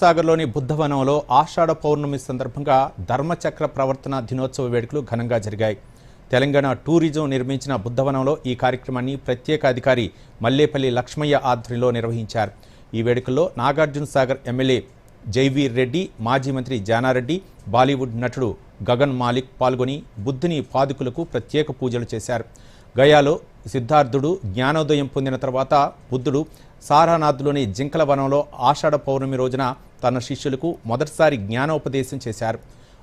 సాగర్లోని బుద్ధవనంలో ఆషాఢ పౌర్ణమి సందర్భంగా ధర్మచక్ర ప్రవర్తన దినోత్సవ వేడుకలు ఘనంగా జరిగాయి. తెలంగాణ టూరిజం నిర్మించిన బుద్ధవనంలో ఈ కార్యక్రమాన్ని ప్రత్యేక అధికారి మల్లేపల్లి లక్ష్మయ్య ఆధ్వర్యంలో నిర్వహించారు. ఈ వేడుకల్లో నాగార్జున సాగర్ ఎమ్మెల్యే జైవీర్ రెడ్డి మాజీ మంత్రి జానారెడ్డి బాలీవుడ్ నటుడు గగన్ మాలిక్ పాల్గొని బుద్ధుని పాదుకులకు ప్రత్యేక పూజలు చేశారు. గయాలో సిద్ధార్థుడు జ్ఞానోదయం పొందిన తర్వాత బుద్ధుడు సారానాథ్లోని జింకల వనంలో ఆషాఢ పౌర్ణమి రోజున తన శిష్యులకు మొదటిసారి జ్ఞానోపదేశం చేశారు.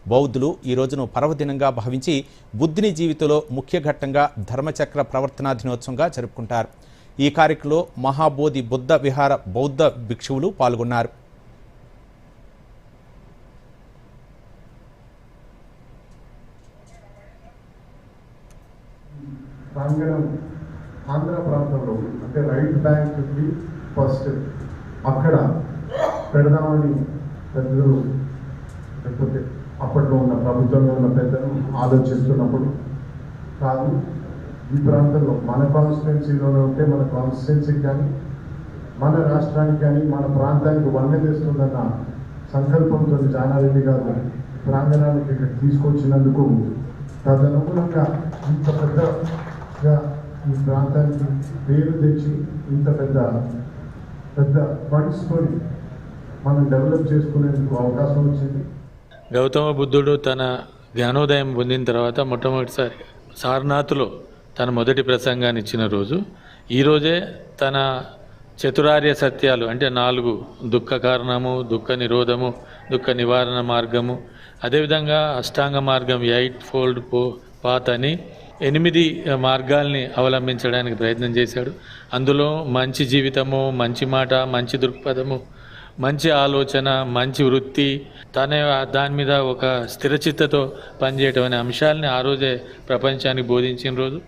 బౌద్ధులు ఈ రోజును పర్వదినంగా భావించి బుద్ధుని జీవితంలో ముఖ్య ఘట్టంగా ధర్మచక్ర ప్రవర్తనా దినోత్సవంగా జరుపుకుంటారు. ఈ కార్యక్రమంలో మహాబోధి బుద్ధ విహార బౌద్ధ భిక్షువులు పాల్గొన్నారు. ప్రాంగణం ఆంధ్ర ప్రాంతంలో అంటే రైట్ బ్యాంక్కి ఫస్ట్. అక్కడ పెడదామని పెద్దలు లేకపోతే అప్పట్లో ఉన్న ప్రభుత్వంలో ఉన్న పెద్దలు ఆలోచిస్తున్నప్పుడు కాదు ఈ ప్రాంతంలో మన కాన్స్టిట్యున్సీలోనే ఉంటే మన కాన్స్టిట్యున్సీకి కానీ మన రాష్ట్రానికి కానీ మన ప్రాంతానికి వన్నె తెస్తుందన్న సంకల్పంతో జానారెడ్డి గారు ప్రాంగణానికి ఇక్కడ తీసుకొచ్చినందుకు తదనుగుణంగా ఇంత పెద్ద గా ఈ ప్రాంతానికి పేరు తెచ్చి ఇంత పెద్ద పెద్ద ఫండ్స్తో మనం డెవలప్ చేసుకునేందుకు అవకాశం వచ్చింది. గౌతమ బుద్ధుడు తన జ్ఞానోదయం పొందిన తర్వాత మొట్టమొదటిసారి సారనాథ్లో తన మొదటి ప్రసంగాన్ని ఇచ్చిన రోజు. ఈరోజే తన చతురార్య సత్యాలు అంటే నాలుగు దుఃఖ కారణము దుఃఖ నిరోధము దుఃఖ నివారణ మార్గము అదేవిధంగా అష్టాంగ మార్గం ఎయిట్ ఫోల్డ్ పో పాత్ అని ఎనిమిది మార్గాల్ని అవలంబించడానికి ప్రయత్నం చేశాడు. అందులో మంచి జీవితము మంచి మాట మంచి దృక్పథము మంచి ఆలోచన మంచి వృత్తి తన దాని మీద ఒక స్థిరచిత్తతో పనిచేయటం అనే అంశాలని ఆ రోజే ప్రపంచానికి బోధించిన రోజు.